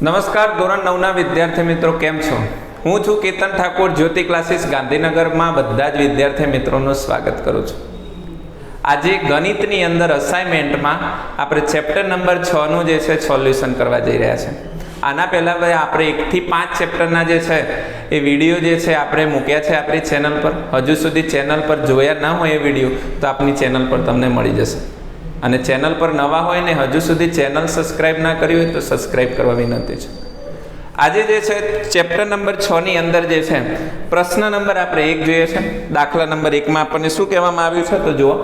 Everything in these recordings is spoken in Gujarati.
નમસ્કાર, ધોરણ નવના વિદ્યાર્થી મિત્રો, કેમ છો? હું છું કેતન ઠાકોર, જ્યોતિ ક્લાસીસ, ગાંધીનગરમાં બધા જ વિદ્યાર્થી મિત્રોનું સ્વાગત કરું છું. આજે ગણિતની અંદર અસાઇનમેન્ટમાં આપણે ચેપ્ટર નંબર છનું જે છે સોલ્યુશન કરવા જઈ રહ્યા છે. આના પહેલાં ભાઈ આપણે એકથી પાંચ ચેપ્ટરના જે છે, એ વીડિયો જે છે, આપણે મૂક્યા છે આપણી ચેનલ પર. હજુ સુધી ચેનલ પર જોયા ન હોય એ વીડિયો તો આપની ચેનલ પર તમને મળી જશે. અને ચેનલ પર નવા હોય ને હજુ સુધી ચેનલ સબસ્ક્રાઈબ ના કરી હોય તો સબસ્ક્રાઈબ કરવા વિનંતી છે. આજે જે છે, ચેપ્ટર નંબર છ ની અંદર જે છે, પ્રશ્ન નંબર આપણે એક જોઈએ છે, દાખલા નંબર એકમાં આપણને શું કહેવામાં આવ્યું છે તો જુઓ,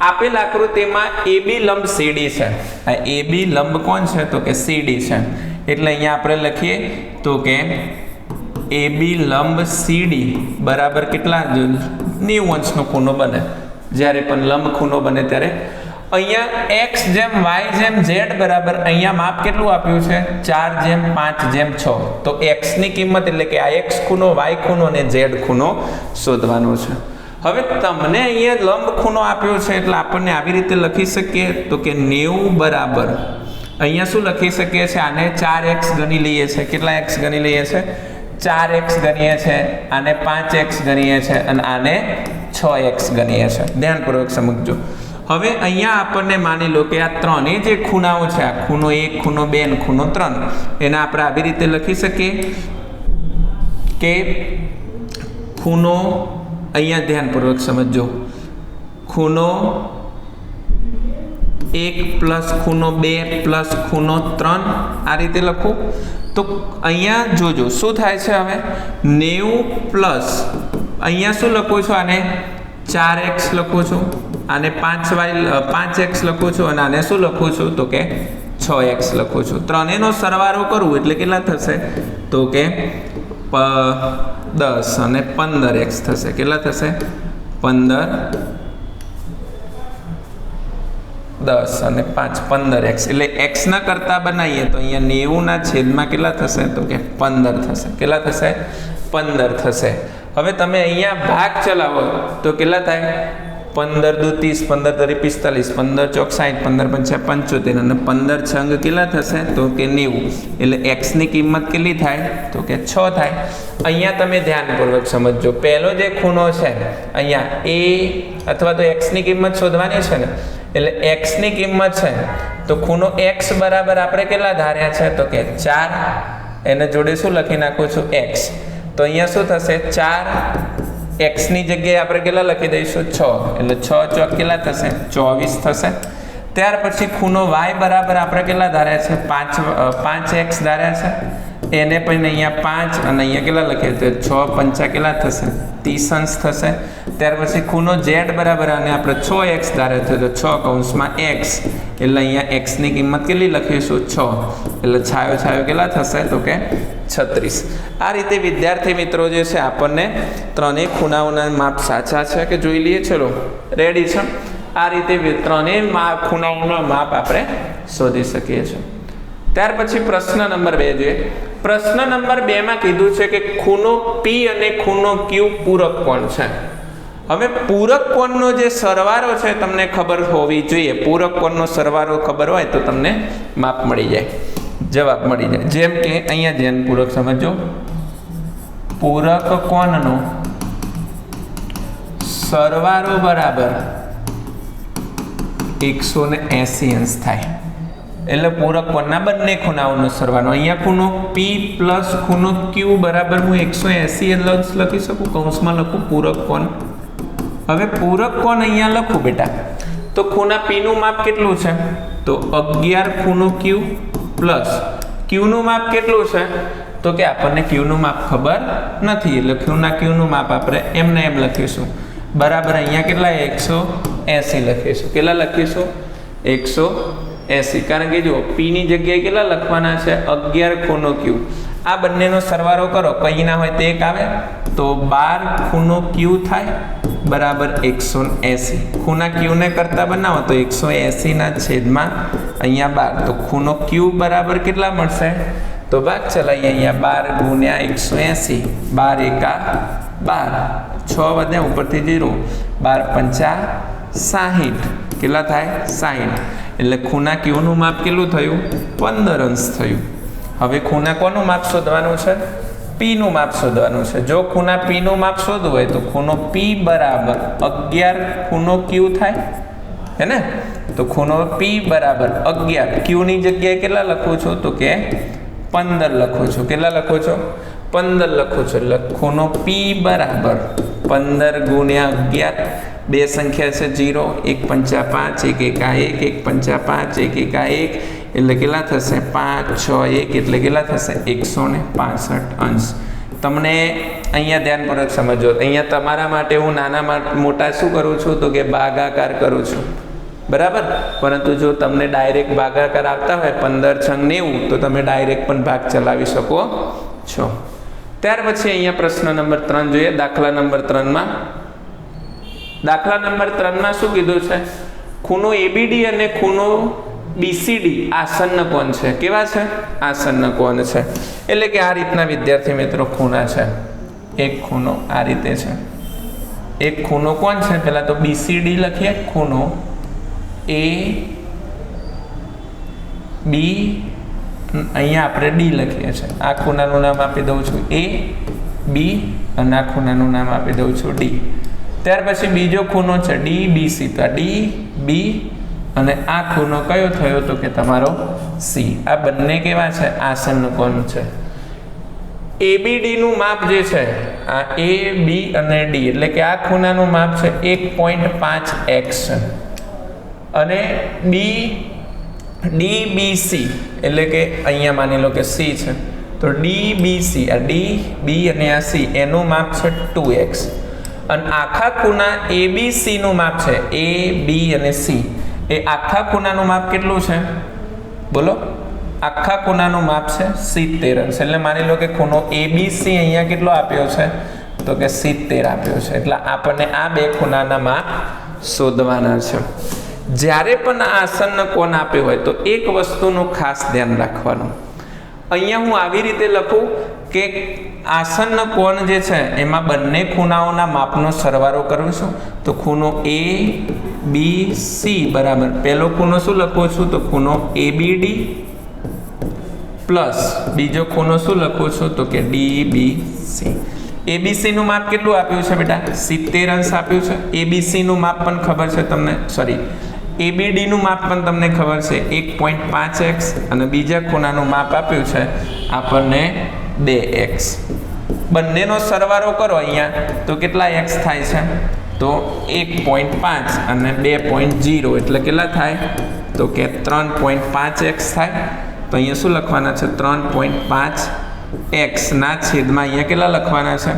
આપેલ આકૃતિમાં એ બી લંબ સીડી છે. આ એ બી લંબ કોણ છે તો કે સીડી છે. એટલે અહીંયા આપણે લખીએ તો કે એ બી લંબ સીડી બરાબર કેટલા? નેવું અંશનો ખૂણો બને. જ્યારે પણ લંબ ખૂણો બને ત્યારે અહીંયા એક્સ જેમ વાય જેમ ઝેડ બરાબર અહીંયા માપ કેટલું આપ્યું છે? ચાર જેમ પાંચ જેમ છ. તો એક્સની કિંમત એટલે કે આ એક્સ ખૂણો વાય ખૂણો અને ઝેડ ખૂણો શોધવાનો છે. હવે તમને અહીંયા લંબ ખૂણો આપ્યો છે એટલે આપણને આવી રીતે લખી શકીએ તો કે નેવું બરાબર. અહીંયા શું લખી શકીએ છીએ આને ચાર એક્સ ગણી લઈએ છીએ કેટલા એક્સ ગણી લઈએ છીએ ચાર એક્સ ગણીએ છે. આને પાંચ એક્સ ગણીએ છે. અને આને છ એક્સ ગણીએ છે. ધ્યાનપૂર્વક સમજજો. હવે અહીંયા આપણને માની લો કે આ ત્રણે જે ખૂણાઓ છે, આ ખૂણો એક, ખૂણો બે ને ખૂણો ત્રણ, એને આપણે આવી રીતે લખી શકીએ કે ખૂણો અહીંયા ધ્યાનપૂર્વક સમજજો. ખૂણો એક પ્લસ ખૂણો બે પ્લસ ખૂણો ત્રણ, આ રીતે લખો. તો અહીંયા જોજો, શું થાય છે હવે? નેવું પ્લસ, અહીંયા શું લખો છો આને? ચાર એક્સ લખો છું. આને પાંચ વાય પાંચ એક્સ લખું છું અને આને શું લખું છું? તો કે છ એક્સ લખું છું. ત્રણેયનો સરવાળો કરું એટલે કેટલા થશે? તો કે પ, દસ અને પંદર એક્સ થશે. કેટલા થશે? પંદર, દસ અને પાંચ, પંદર એક્સ. એટલે એક્સના કરતાં બનાવીએ તો અહીંયા નેવુંના છેદમાં કેટલા થશે? તો કે પંદર થશે. કેટલા થશે? પંદર થશે. હવે તમે અહીંયા ભાગ ચલાવો તો કેટલા થાય? પંદર દુ ત્રીસ, પંદર તરી પિસ્તાલીસ, પંદર ચોક સાઠ પંદર પંચા પંચોતેર અને પંદર છંગ કેટલા થશે? તો કે નેવું. એટલે એક્સની કિંમત કેટલી થાય? તો કે છ થાય. અહીંયા તમે ધ્યાનપૂર્વક સમજજો. પહેલો જે ખૂણો છે, અહીંયા એ અથવા તો એક્સની કિંમત શોધવાની છે ને? એટલે એક્સની કિંમત છે, તો ખૂણો એક્સ બરાબર આપણે કેટલા ધાર્યા છે? તો કે ચાર. એને જોડે શું લખી નાખું છું? એક્સ તો અહીંયા શું થશે? ચાર એક્સની જગ્યાએ આપણે કેટલા લખી દઈશું? છ. એટલે છ ચોક કેટલા થશે? ચોવીસ થશે. ત્યાર પછી ખૂણો વાય બરાબર આપણે કેટલા ધાર્યા છે? પાંચ પાંચ એક્સ ધાર્યા છે. એને પણ અહીંયા પાંચ અને અહીંયા કેટલા લખીએ? તો છ પંચા કેટલા થશે? ત્રીસ અંશ થશે. ત્યાર પછી ખૂણો ઝેડ બરાબર અને આપણે છ એક્સ ધારે છે તો છ કૌંસમાં એક્સ એટલે અહીંયા એક્સની કિંમત કેટલી લખીશું? છ. એટલે છાયો છાયો કેટલા થશે? તો કે છત્રીસ. આ રીતે વિદ્યાર્થી મિત્રો જે છે, આપણને ત્રણેય ખૂણાઓના માપ સાચા છે કે જોઈ લઈએ? ચલો રેડી છે? આ રીતે ત્રણેય માપ ખૂણાઓના માપ આપણે શોધી શકીએ છીએ. ત્યાર પછી પ્રશ્ન નંબર બે જોઈએ. પ્રશ્ન નંબર બેમાં કીધું છે કે ખૂણો પી અને ખૂણો ક્યુ પૂરક કોણ છે? હવે પૂરક કોણનો જે સરવારો છે તમને ખબર હોવી જોઈએ. પૂરક કોણનો સરવારો ખબર હોય તો તમને માપ મળી જાય. જવાબ મળી જાય. જેમ કે અહીંયા ધ્યાન પૂરક સમજો. પૂરક કોણનો સરવાળો બરાબર એકસો ને એસી અંશ થાય. એટલે પૂરક કોણના બંને ખૂણાઓનો સરવાળો. અહીંયા ખૂણો પી પ્લસ ખૂણો ક્યુ બરાબર હું એકસો એસી લક્ષ લખી શકું? કૌંસમાં લખું પૂરક કોણ હવે પૂરક કોણ અહીંયા લખું બેટા? તો ખૂણા પીનું માપ કેટલું છે? તો અગિયાર ખૂણો ક્યુ પ્લસ ક્યુનું માપ કેટલું છે? તો કે આપણને ક્યુનું માપ ખબર નથી, એટલે ક્યુના ક્યુનું માપ આપણે એમને એમ લખીશું. બરાબર અહીંયા કેટલા એકસો એસી લખીશું. કેટલા લખીશું? એકસો એસી. કારણ કે જુઓ, પીની જગ્યાએ કેટલા લખવાના છે? અગિયાર ખૂણો ક્યુ આ બંનેનો સરવારો કરો. કઈ ના હોય તે એક આવે. તો બાર ખૂણો ક્યુ થાય. બરાબર એકસો એંસી. ખૂના ક્યુને કરતાં બનાવો તો એકસો એંસીના છેદમાં અહીંયા બાર. તો ખૂનો ક્યુ બરાબર કેટલા મળશે? તો ભાગ ચલાવીએ અહીંયા બાર ગુણ્યા એકસો એંસી. બાર એકા બાર. છ વધે ઉપરથી જીરો. બાર પંચા સાહીઠ. કેટલા થાય? સાહીઠ. એટલે ખૂના ક્યુનું માપ કેટલું થયું? પંદર અંશ થયું. હવે ખૂના કોનું માપ શોધવાનું છે? પી નું માપ શોધવાનું છે. જો ખૂણા પીનું માપ શોધવું હોય તો ખૂણો પી બરાબર અગિયાર ખૂણો ક્યુ થાય, હે ને? તો ખૂણો પી બરાબર અગિયાર. ક્યુની જગ્યાએ કેટલા લખું છું? તો કે પંદર લખું છું. કેટલા લખો છો? પંદર લખું છું. એટલે ખૂણો પી બરાબર પંદર ગુણ્યા અગિયાર. બે સંખ્યા છે જીરો એક પંચા પાંચ, એક એકા એક એક પંચા પાંચ, એક એકા એક. એટલે કેટલા થશે? પાંચ, છ, એક, એટલે કેટલા થશે? એકસો ને પાસઠ અંશ. તમને અહીંયા ધ્યાનપૂર્વક સમજો અહીંયા તમારા માટે હું નાના મોટા શું કરું છું? તો કે ભાગાકાર કરું છું. બરાબર? પરંતુ જો તમને ડાયરેક્ટ ભાગાકાર આવતા હોય, પંદર, છંગ, નેવું, તો તમે ડાયરેક્ટ પણ ભાગ ચલાવી શકો છો. ત્યાર પછી અહીંયા પ્રશ્ન નંબર ત્રણ જોઈએ. દાખલા નંબર ત્રણમાં. દાખલા નંબર ત્રણમાં શું કીધું છે? ખૂણો એબીડી અને ખૂણો બીસીડી આસન્ન કોણ છે? કેવા છે? આસન્ન કોણ છે? એટલે કે આ રીતના વિદ્યાર્થી મિત્રો ખૂણા છે. એક ખૂણો આ રીતે છે. એક ખૂણો કોણ છે? પહેલાં તો બીસીડી લખીએ. ખૂણો એ બી અહીંયા આપણે ડી લખીએ છીએ. આ ખૂણાનું નામ આપી દઉં છું. એ બી અને આ ખૂણાનું નામ આપી દઉં છું ડી ત્યાર પછી બીજો ખૂણો છે ડી બી સી તો ડી બી અને આ ખૂણો કયો થયો તો કે તમારો સી આ બંને કેવા છે? આસન કોણ છે? એબીડીનું માપ જે છે, આ એ બી અને ડી એટલે કે આ ખૂણાનું માપ છે એક પોઈન્ટ પાંચ એક્સ. અને ડી ડી બી સી એટલે કે અહીંયા માની લો કે સી છે. તો ડી બી સી આ ડી બી અને આ સી એનું માપ છે ટુ એક્સ. અને આખા ખૂણા એ બી સીનું માપ છે એ બી અને સી એ આખા ખૂણાનું માપ કેટલું છે? બોલો. આખા ખૂણાનું માપ છે સિત્તેર. અંશ એટલે માની લો કે ખૂણો એ બી સી અહીંયા કેટલો આપ્યો છે? તો કે સિત્તેર આપ્યો છે. એટલે આપણને આ બે ખૂણાના માપ શોધવાના છે. જ્યારે પણ આસનનો કોણ આપ્યો હોય, તો એક વસ્તુનું ખાસ ધ્યાન રાખવાનું. અહીંયા હું આવી રીતે લખું કે આસન્ન કોણ જે છે, એમાં બંને ખૂણાઓના માપનો સરવારો કરું છું. તો ખૂણો એ બી સી બરાબર. પહેલો ખૂણો શું લખું છું? તો ખૂણો એ બી ડી પ્લસ બીજો ખૂણો શું લખું છું? તો કે ડી બી સી એબીસીનું માપ કેટલું આપ્યું છે બેટા? સિત્તેર અંશ આપ્યું છે. એબીસીનું માપ પણ ખબર છે તમને? સોરી એબીડીનું માપ પણ તમને ખબર છે. એક પોઈન્ટ પાંચ એક્સ અને બીજા ખૂણાનું માપ આપ્યું છે આપણને બે એક્સ બંનેનો સરવારો કરો અહીંયા. તો કેટલા એક્સ થાય છે? તો એક પોઈન્ટ પાંચ અને બે પોઈન્ટ જીરો એટલે કેટલા થાય? તો કે ત્રણ પોઈન્ટ પાંચ એક્સ થાય. તો અહીંયા શું લખવાના છે? ત્રણ પોઈન્ટ પાંચ એક્સના છેદમાં અહીંયા કેટલા લખવાના છે?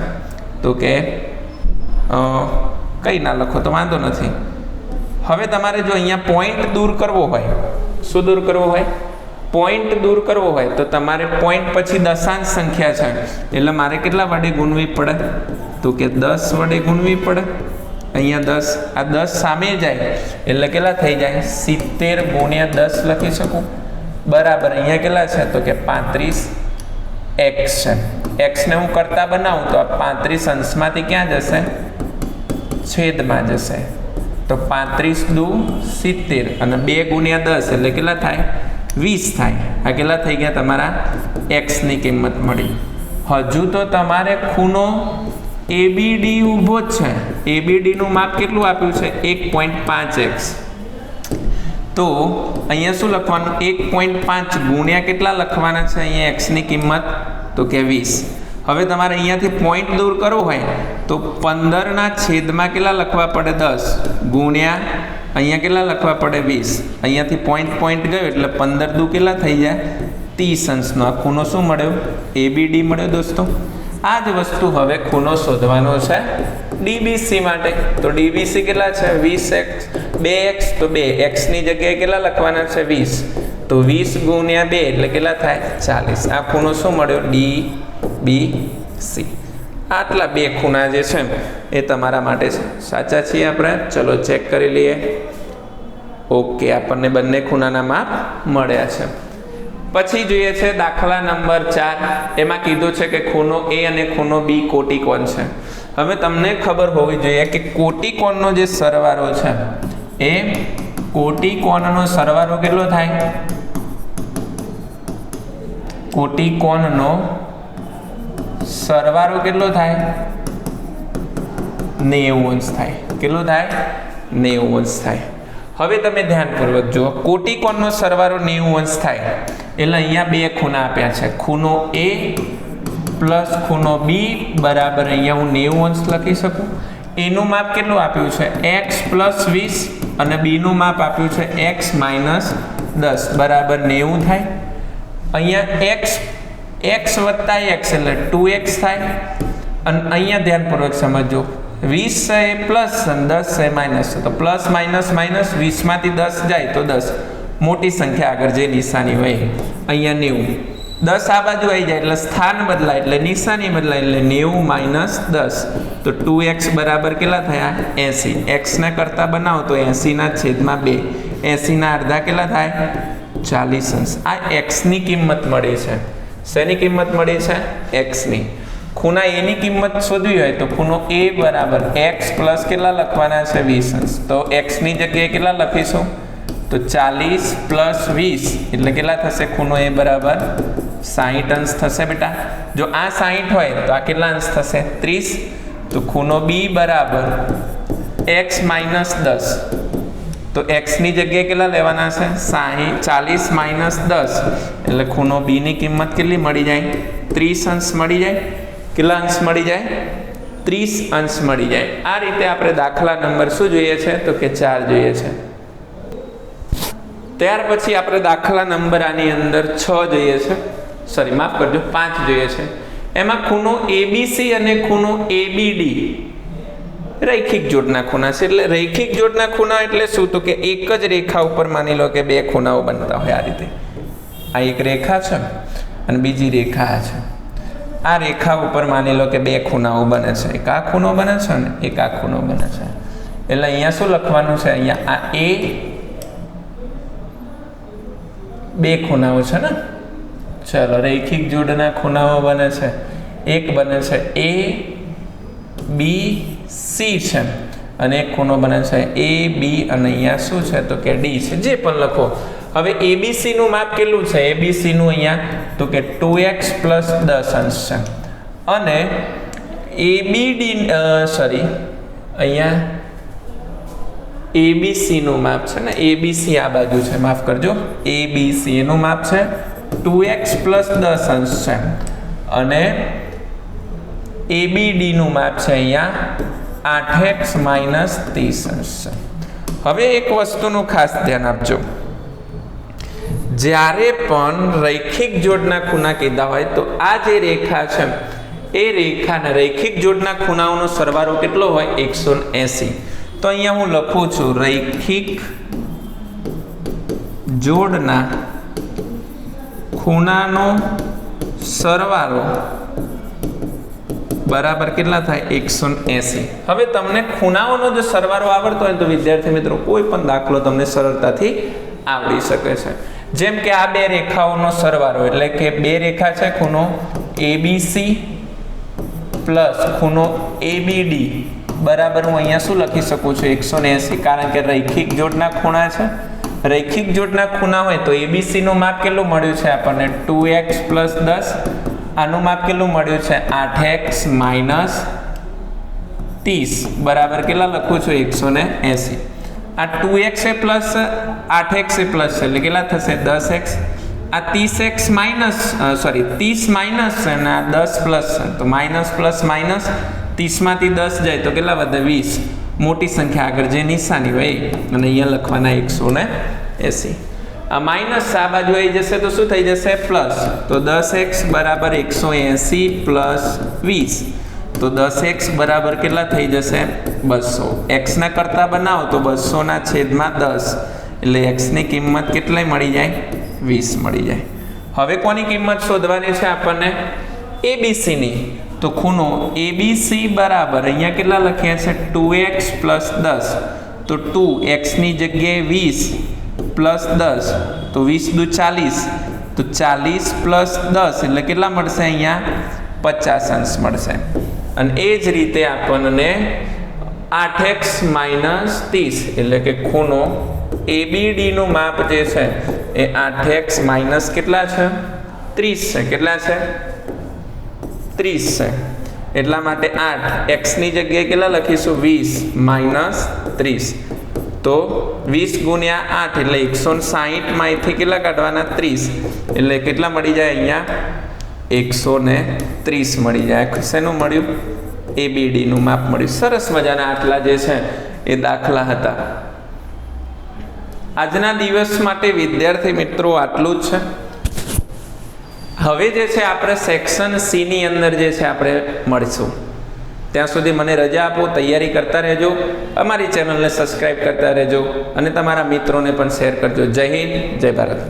તો કે કંઈ ના લખો તો વાંધો નથી. હવે તમારે જો અહીંયા પોઈન્ટ દૂર કરવો હોય, શું દૂર કરવો હોય? પોઈન્ટ દૂર કરવો હોય તો તમારે પોઈન્ટ પછી દશાંશ સંખ્યા છે. એટલે મારે કેટલા વડે ગુણવી પડે? તો કે દસ વડે ગુણવી પડે. અહીંયા દસ, આ દસ સામે જાય એટલે કેટલા થઈ જાય, સિત્તેર ગુણ્યા દસ લખી શકું? બરાબર, અહીંયા કેટલા છે? તો કે પાંત્રીસ એક્સ છે. એક્સને હું કરતા બનાવું તો આ પાંત્રીસ અંશમાંથી ક્યાં જશે? છેદમાં જશે. તો પાંત્રીસ દુ સિત્તેર અને બે ગુણ્યા દસ એટલે કેટલા થાય? વીસ થાય. આ કેટલા થઈ ગયા? તમારા એક્સની કિંમત મળી. હજુ તો તમારે ખૂણો એબીડી ઊભો જ છે. એબીડીનું માપ કેટલું આપ્યું છે? એક પોઈન્ટ પાંચ એક્સ તો અહીંયા શું લખવાનું? એક પોઈન્ટ પાંચ ગુણ્યા કેટલા લખવાના છે? અહીંયા એક્સની કિંમત તો કે વીસ. હવે તમારે અહીંયાથી પોઈન્ટ દૂર કરવો હોય તો પંદરના છેદમાં કેટલા લખવા પડે? દસ. ગુણ્યા અહીંયા કેટલા લખવા પડે? વીસ. અહીંયાથી પોઈન્ટ પોઈન્ટ ગયો એટલે પંદર દુ કેટલા થઈ જાય? ત્રીસ અંશનો આ ખૂણો શું મળ્યો? એબીડી મળ્યો દોસ્તો. આ જ વસ્તુ હવે ખૂણો શોધવાનો છે. ડીબીસી માટે. તો ડીબીસી કેટલા છે? વીસ એક્સ. બે એક્સ તો બે. એક્સની જગ્યાએ કેટલા લખવાના છે? વીસ. તો વીસ ગુણ્યા બે એટલે કેટલા થાય? ચાલીસ. આ ખૂણો શું મળ્યો? ડી બી સી આટલા બે ખૂણા જે છે એ તમારા માટે છે. સાચા છીએ આપણે? ચલો ચેક કરી લઈએ. ઓકે, આપણને બંને ખૂણાના માપ મળ્યા છે. પછી જોઈએ છે દાખલા નંબર ચાર. એમાં કીધું છે કે ખૂણો એ અને ખૂણો બી કોટિકોણ છે. હવે તમને ખબર હોવી જોઈએ કે કોટિકોણનો જે સરવારો છે, એ કોટિકોણનો સરવારો કેટલો થાય? કોટિકોણનો સરવારો કેટલો થાય? નેવું અંશ થાય. કેટલો થાય? નેવું અંશ થાય. હવે તમે ધ્યાનપૂર્વક જુઓ. કોટિકોણનો સરવારો નેવું અંશ થાય. એટલે અહીંયા બે ખૂણા આપ્યા છે. ખૂણો એ પ્લસ ખૂણો બી બરાબર અહીંયા હું નેવું અંશ લખી શકું. એનું માપ કેટલું આપ્યું છે? એક્સ પ્લસ વીસ અને બીનું માપ આપ્યું છે એક્સ માઇનસ દસ. બરાબર નેવું થાય. અહીંયા એક્સ એક્સ વત્તા એક્સ એટલે ટુ એક્સ થાય. અને અહીંયા ધ્યાનપૂર્વક સમજો વીસ છે એ પ્લસ અને દસ છે માઇનસ. તો પ્લસ માઇનસ માઇનસ વીસમાંથી દસ જાય તો દસ. મોટી સંખ્યા આગળ જે નિશાની હોય, અહીંયા નેવું. દસ આ બાજુ આવી જાય એટલે સ્થાન બદલાય, એટલે નિશાની બદલાય એટલે નેવું માઇનસ દસ. તો ટુ એક્સ બરાબર કેટલા થયા? એંસી. એક્સને કરતાં બનાવો તો એંસીના છેદમાં બે. એંસીના અડધા કેટલા થાય? ચાલીસ અંશ. આ એક્સની કિંમત મળી છે. શેની કિંમત મળી છે? એક્સની ખૂણા એની કિંમત શોધવી હોય તો ખૂણો એ બરાબર એક્સ પ્લસ કેટલા લખવાના છે? વીસ અંશ. તો એક્સની જગ્યાએ કેટલા લખીશું? તો ચાલીસ પ્લસ વીસ, એટલે કેટલા થશે ખૂણો એ બરાબર? સાહીઠ અંશ થશે બેટા. જો આ સાહીઠ હોય, તો આ કેટલા અંશ થશે? ત્રીસ. તો ખૂણો બી બરાબર એક્સ માઇનસ દસ. તો એક્સની જગ્યાએ કેટલા લેવાના છે? સાહીઠ ચાલીસ માઇનસ દસ. એટલે ખૂણો બીની કિંમત કેટલી મળી જાય? ત્રીસ અંશ મળી જાય. કેટલા અંશ મળી જાય? ત્રીસ અંશ મળી જાય. આ રીતે આપણે દાખલા નંબર શું જોઈએ છે? તો કે ચાર જોઈએ છે. ત્યાર પછી આપણે દાખલા નંબર આની અંદર છ જોઈએ છે. સોરી માફ કરજો, પાંચ જોઈએ છે. એમાં ખૂણો એબીસી અને ખૂણો એબીડી રૈખિક જોડના ખૂણા છે. એટલે રૈખિક જોડના ખૂણા એટલે શું? તો કે એક જ રેખા ઉપર માની લો કે બે ખૂણાઓ બનતા હોય આ રીતે. આ એક રેખા છે અને બીજી રેખા આ છે. આ રેખા ઉપર માની લો કે બે ખૂણાઓ બને છે. એક આ ખૂણો બને છે ને એક આ ખૂણો બને છે. એટલે અહીંયા શું લખવાનું છે? અહીંયા આ એ બે ખૂણાઓ છે ને? ચાલો, રૈખિક જોડના ખૂણાઓ બને છે. એક બને છે એ બી સી છે. અને એક ખૂણો બને છે એ બી અને અહીંયા શું છે? તો કે ડી છે. જે પણ લખો. હવે એબીસીનું માપ કેટલું છે? એબીસીનું અહીંયા તો કે ટુ એક્સ પ્લસ દસ અંશ છે. અને એબીડી સોરી અહીંયા એબીસી નું માપ છે ને? એબીસી આ બાજુ છે. માફ કરજો. એબીસી એનું માપ છે. ટુ એક્સ પ્લસ દસ અંશ છે. અને એબીડીનું માપ છે અહીંયા આઠ એક્સ માઇનસ ત્રીસ અંશ છે. હવે એક વસ્તુનું ખાસ ધ્યાન આપજો. જ્યારે પણ રૈખિક જોડના ખૂણા કીધા હોય તો આ જે રેખા છે, એ રેખાના રૈખિક જોડના ખૂણાઓનો સરવાળો કેટલો હોય? એકસો એંસી. તો અહીંયા હું લખું છું, રૈખિક જોડના ખૂણાનો સરવાળો બરાબર કેટલા થાય? એકસો એંસી. હવે તમને ખૂણાઓનો જો સરવાળો આવડતો હોય તો વિદ્યાર્થી મિત્રો કોઈ પણ દાખલો તમને સરળતાથી આવડી શકે છે. જેમ કે આ બે રેખાઓનો સરવાળો, એટલે કે બે રેખા છે ખૂણો એબીસી પ્લસ ખૂણો એબીડી બરાબર હું અહીંયા શું લખી શકું છું? એકસો એંસી, કારણ કે રૈખિક જોડના ખૂણા છે. રૈખિક જોડના ખૂણા હોય તો એબીસીનું માપ કેટલું મળ્યું છે આપણને? ટુ એક્સ પ્લસ દસ. આનું માપ કેટલું મળ્યું છે? આઠ એક્સ માઇનસ ત્રીસ. બરાબર કેટલા લખું છું? એકસો ને એંસી. આ ટુ એક્સ એ પ્લસ, આઠ એક્સ એ પ્લસ છે એટલે કેટલા થશે? દસ એક્સ. આ ત્રીસ એક્સ માઇનસ સોરી, ત્રીસ માઇનસ છે અને આ દસ પ્લસ છે. તો માઇનસ પ્લસ માઇનસ ત્રીસમાંથી દસ જાય તો કેટલા વધે? વીસ. મોટી સંખ્યા આગળ જે નિશાની હોય અને અહીંયા લખવાના એકસો ને એંસી. આ માઇનસ આ બાજુ આવી જશે તો શું થઈ જશે? પ્લસ. તો દસ એક્સ બરાબર એકસો એંસી પ્લસ વીસ. તો દસ એક્સ બરાબર કેટલા થઈ જશે? બસો. એક્સના કરતાં બનાવો તો બસોના છેદમાં દસ. એટલે એક્સની કિંમત કેટલી મળી જાય? વીસ મળી જાય. હવે કોની કિંમત શોધવાની છે આપણને? એબીસીની તો ખૂણો એબીસી બરાબર, અહીંયા કેટલા લખ્યા છે? ટુ એક્સ પ્લસ દસ. તો ટુ એક્સની જગ્યાએ વીસ પ્લસ દસ. તો વીસ દુ ચાલીસ. તો ચાલીસ પ્લસ દસ એટલે કેટલા મળશે અહીંયા? પચાસ અંશ મળશે. અને એ જ રીતે આપણને આઠ એક્સ માઇનસ ત્રીસ, એટલે કે ખૂણો એબીડીનું માપ જે છે, એ આઠ એક્સ માઇનસ કેટલા છે? ત્રીસ છે. કેટલા છે? ત્રીસ છે. એટલા માટે આઠ. એક્સની જગ્યાએ કેટલા લખીશું? વીસ. માઇનસ ત્રીસ. તો વીસ ગુણ્યા આઠ એટલે એકસો સાહીઠમાંથી કેટલા કાઢવાના? ત્રીસ. એટલે કેટલા મળી જાય અહીંયા? એકસો ને ત્રીસ મળી જાય. શેનું મળ્યું? એબીડીનું માપ મળ્યું. સરસ મજાના આટલા જે છે એ દાખલા હતા. આજના દિવસ માટે વિદ્યાર્થી મિત્રો આટલું જ છે. હવે જે છે આપણે સેક્શન સીની અંદર જે છે આપણે મળીશું. ત્યાં સુધી મને રજા આપો, તૈયારી કરતા રહેજો, અમારી ચેનલને સબસ્ક્રાઈબ કરતા રહેજો અને તમારા મિત્રોને પણ શેર કરજો. જય હિન્દ, જય ભારત.